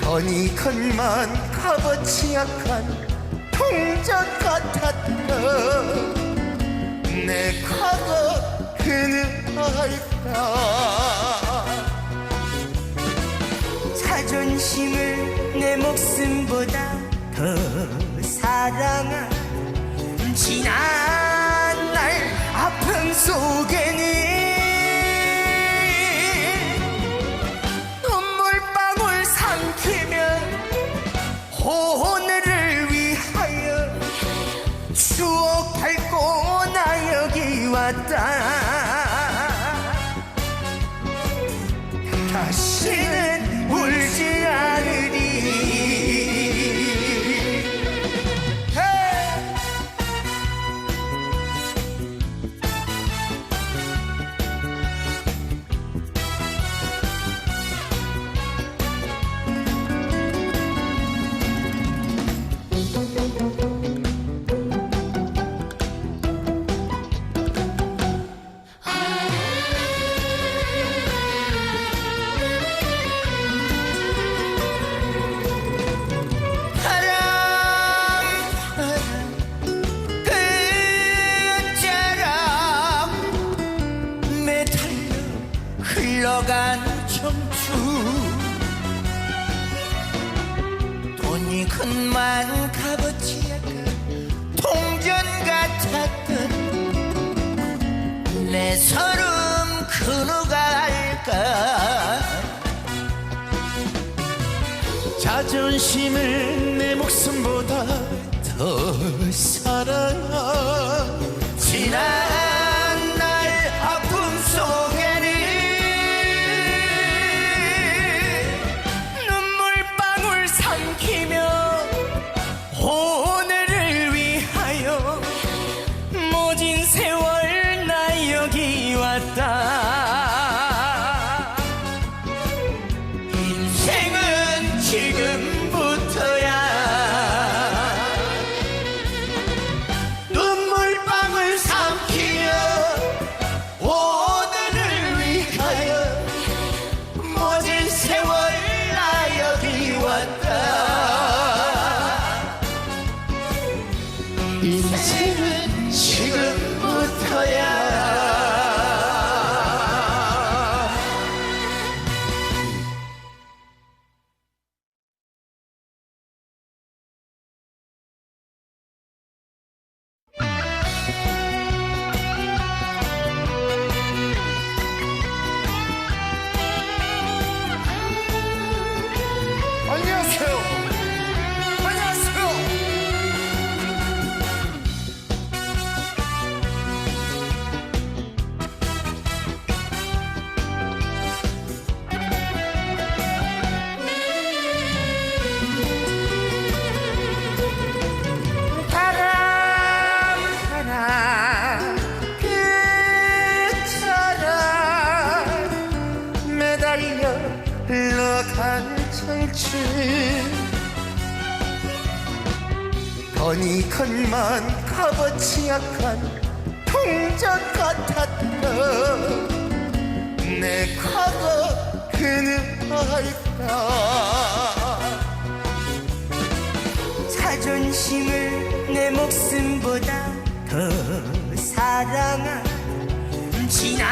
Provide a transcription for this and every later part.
더니 큰만 값어치 약한 동전 같았던 내 과거 그늘할까? 자존심을 내 목숨보다 더 사랑한 지난 날 아픔 속에는 흘러간 청춘 돈이 큰만 값어치 약간 동전 같았던 내 서름 그 누가 알까? 자존심을 내 목숨보다 더 사랑한 지난 왔다. 인생은 지금부터야. 눈물방울 삼키며 오늘을 위하여 모진 세월 나 여기 왔다. 인생은 지금부터야 더니 큰만 값어치 약한 동전 같았던 내 과거 그늘할까? 자존심을 내 목숨보다 더 사랑한 지난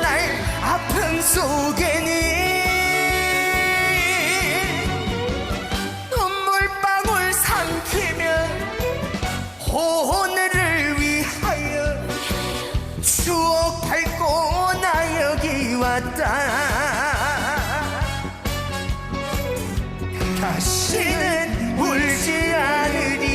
날 아픔 속에 다 다시는 울지 않으리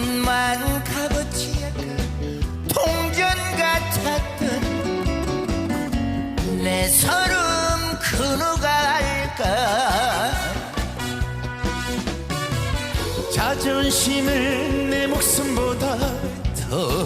천만 값어치의 그 동전 같았던 내 서름 그 누가 알까? 자존심을 내 목숨보다 더